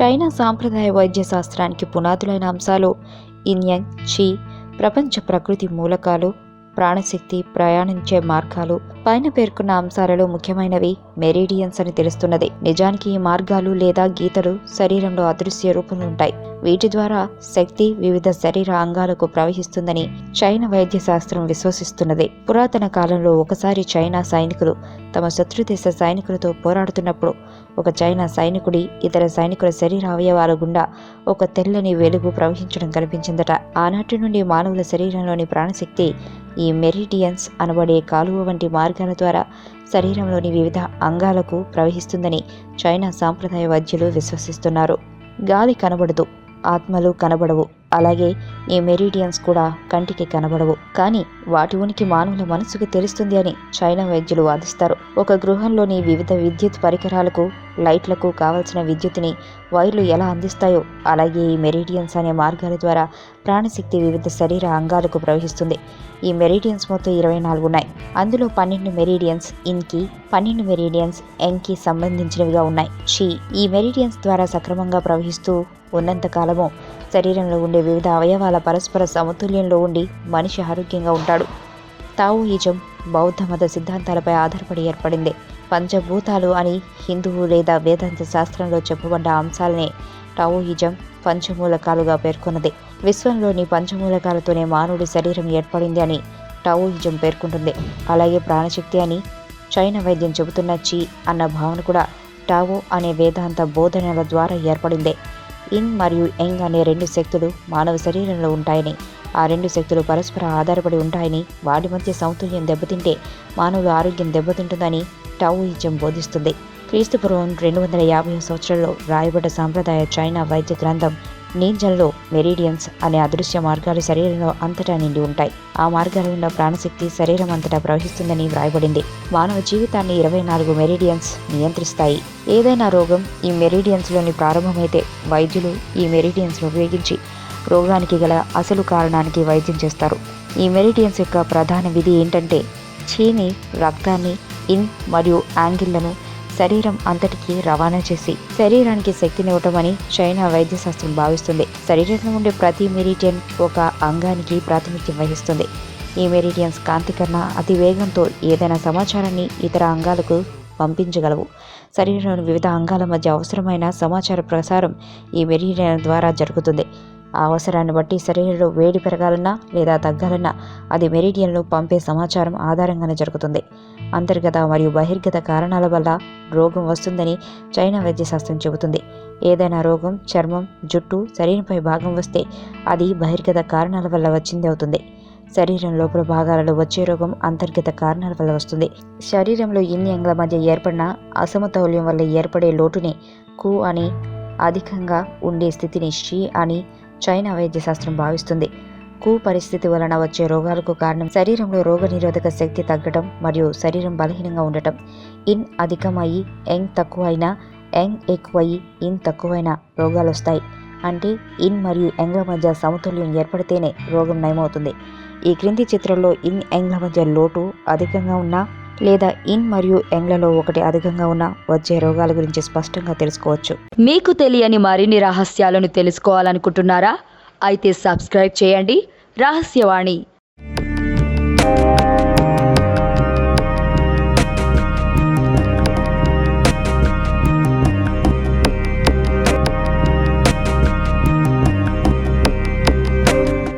China సాంప్రదాయ వైద్య శాస్త్రానికి పునాదులైన అంశాలు ఇన్యంగ్ చీ ప్రపంచ ప్రకృతి మూలకాలు ప్రాణశక్తి ప్రయాణించే మార్గాలు పైన పేర్కొన్న అంశాలలో ముఖ్యమైనవి మెరీడియన్స్ అని తెలుస్తున్నది. నిజానికి ఈ మార్గాలు లేదా గీతలు శరీరంలో అదృశ్య రూపంలో ఉంటాయి. వీటి ద్వారా శక్తి వివిధ శరీర అంగాలకు ప్రవహిస్తుందని చైనా వైద్య శాస్త్రం విశ్వసిస్తున్నది. పురాతన కాలంలో ఒకసారి చైనా సైనికులు తమ శత్రుదేశ సైనికులతో పోరాడుతున్నప్పుడు ఒక చైనా సైనికుడి ఇతర సైనికుల శరీర అవయవాల గుండా ఒక తెల్లని వెలుగు ప్రవహించడం కనిపించిందట. ఆనాటి నుండి మానవుల శరీరంలోని ప్రాణశక్తి ఈ మెరిడియన్స్ అనబడే కాలువ వంటి మార్గాల ద్వారా శరీరంలోని వివిధ అంగాలకు ప్రవహిస్తుందని చైనా సాంప్రదాయ వైద్యులు విశ్వసిస్తున్నారు. గాలి కనబడదు ఆత్మలు కనబడవు. అలాగే ఈ మెరిడియన్స్ కూడా కంటికి కనబడవు. కానీ వాటి ఉనికి మానవుల మనసుకు తెలుస్తుంది అని చైనా వైద్యులు వాదిస్తారు. ఒక గృహంలోని వివిధ విద్యుత్ పరికరాలకు లైట్లకు కావలసిన విద్యుత్ని వైర్లు ఎలా అందిస్తాయో అలాగే ఈ మెరీడియన్స్ అనే మార్గాల ద్వారా ప్రాణశక్తి వివిధ శరీర అంగాలకు ప్రవహిస్తుంది. ఈ మెరీడియన్స్ మొత్తం ఇరవై నాలుగు ఉన్నాయి. అందులో పన్నెండు మెరిడియన్స్ ఇన్కి పన్నెండు మెరిడియన్స్ ఎంకి సంబంధించినవిగా ఉన్నాయి. షీ ఈ మెరీడియన్స్ ద్వారా సక్రమంగా ప్రవహిస్తూ ఉన్నంత కాలము శరీరంలో ఉండే వివిధ అవయవాల పరస్పర సమతుల్యంలో ఉండి మనిషి ఆరోగ్యంగా ఉంటాడు. తావోయిజం బౌద్ధ మత సిద్ధాంతాలపై ఆధారపడి ఏర్పడింది. పంచభూతాలు అని హిందువు లేదా వేదాంత శాస్త్రంలో చెప్పబడ్డ అంశాలనే టావోయిజం పంచమూలకాలుగా పేర్కొన్నది. విశ్వంలోని పంచమూలకాలతోనే మానవుడి శరీరం ఏర్పడింది అని టావోయిజం పేర్కొంటుంది. అలాగే ప్రాణశక్తి అని చైనా వైద్యం చెబుతున్న చీ అన్న భావన కూడా టావో అనే వేదాంత బోధనల ద్వారా ఏర్పడిందే. ఇన్ మరియు యంగ్ అనే రెండు శక్తులు మానవ శరీరంలో ఉంటాయని ఆ రెండు శక్తులు పరస్పర ఆధారపడి ఉంటాయని వాటి మధ్య సమతుల్యం దెబ్బతింటే మానవుల ఆరోగ్యం దెబ్బతింటుందని టౌయిజం బోధిస్తుంది. క్రీస్తుపూర్వం రెండు వందల యాభై సంవత్సరంలో రాయబడ్డ సాంప్రదాయ చైనా వైద్య గ్రంథం నీంజన్లో మెరీడియన్స్ అనే అదృశ్య మార్గాలు శరీరంలో అంతటా నిండి ఉంటాయి. ఆ మార్గాల ఉన్న ప్రాణశక్తి శరీరం అంతటా ప్రవహిస్తుందని వ్రాయబడింది. మానవ జీవితాన్ని ఇరవై నాలుగు మెరీడియన్స్ నియంత్రిస్తాయి. ఏదైనా రోగం ఈ మెరీడియన్స్లోని ప్రారంభమైతే వైద్యులు ఈ మెరీడియన్స్ను ఉపయోగించి రోగానికి గల అసలు కారణానికి వైద్యం చేస్తారు. ఈ మెరిడియన్స్ యొక్క ప్రధాన విధి ఏంటంటే చీని రక్తాన్ని ఇన్ మరియు యాంగిళ్ళను శరీరం అంతటికి రవాణా చేసి శరీరానికి శక్తినివ్వటమని చైనా వైద్యశాస్త్రం భావిస్తుంది. శరీరంలో ఉండే ప్రతి మెరిడియన్ ఒక అంగానికి ప్రాతినిధ్యం వహిస్తుంది. ఈ మెరిడియన్స్ కాంతి కన్నా అతి వేగంతో ఏదైనా సమాచారాన్ని ఇతర అంగాలకు పంపించగలవు. శరీరంలోని వివిధ అంగాల మధ్య అవసరమైన సమాచార ప్రసారం ఈ మెరిడియన్ ద్వారా జరుగుతుంది. అవసరాన్ని బట్టి శరీరంలో వేడి పెరగాలన్నా లేదా తగ్గాలన్నా అది మెరిడియన్లో పంపే సమాచారం ఆధారంగానే జరుగుతుంది. అంతర్గత మరియు బహిర్గత కారణాల వల్ల రోగం వస్తుందని చైనా వైద్యశాస్త్రం చెబుతుంది. ఏదైనా రోగం చర్మం జుట్టు శరీరంపై భాగం వస్తే అది బహిర్గత కారణాల వల్ల వచ్చింది అవుతుంది. శరీరం లోపల భాగాలలో వచ్చే రోగం అంతర్గత కారణాల వల్ల వస్తుంది. శరీరంలో ఇన్ని అంగల మధ్య ఏర్పడిన అసమతౌల్యం వల్ల ఏర్పడే లోటుని కు అని అధికంగా ఉండే స్థితిని షీ అని చైనా వైద్యశాస్త్రం భావిస్తుంది. కు పరిస్థితి వలన వచ్చే రోగాలకు కారణం శరీరంలో రోగనిరోధక శక్తి తగ్గడం మరియు శరీరం బలహీనంగా ఉండటం. ఇన్ అధికమయ్యి యంగ్ తక్కువైనా యంగ్ ఎక్కువయ్యి ఇన్ తక్కువైనా రోగాలు వస్తాయి. అంటే ఇన్ మరియు యంగ్ల మధ్య సమతుల్యం ఏర్పడితేనే రోగం నయమవుతుంది. ఈ క్రింది చిత్రంలో ఇన్ యంగ్ల మధ్య లోటు అధికంగా ఉన్నా లేదా ఇన్ మరియు యంగ్లలో ఒకటి అధికంగా ఉన్న వచ్చే రోగాల గురించి స్పష్టంగా తెలుసుకోవచ్చు. మీకు తెలియని మరిన్ని రహస్యాలను తెలుసుకోవాలనుకుంటున్నారా? అయితే సబ్స్క్రైబ్ చేయండి. రహస్యవాణి.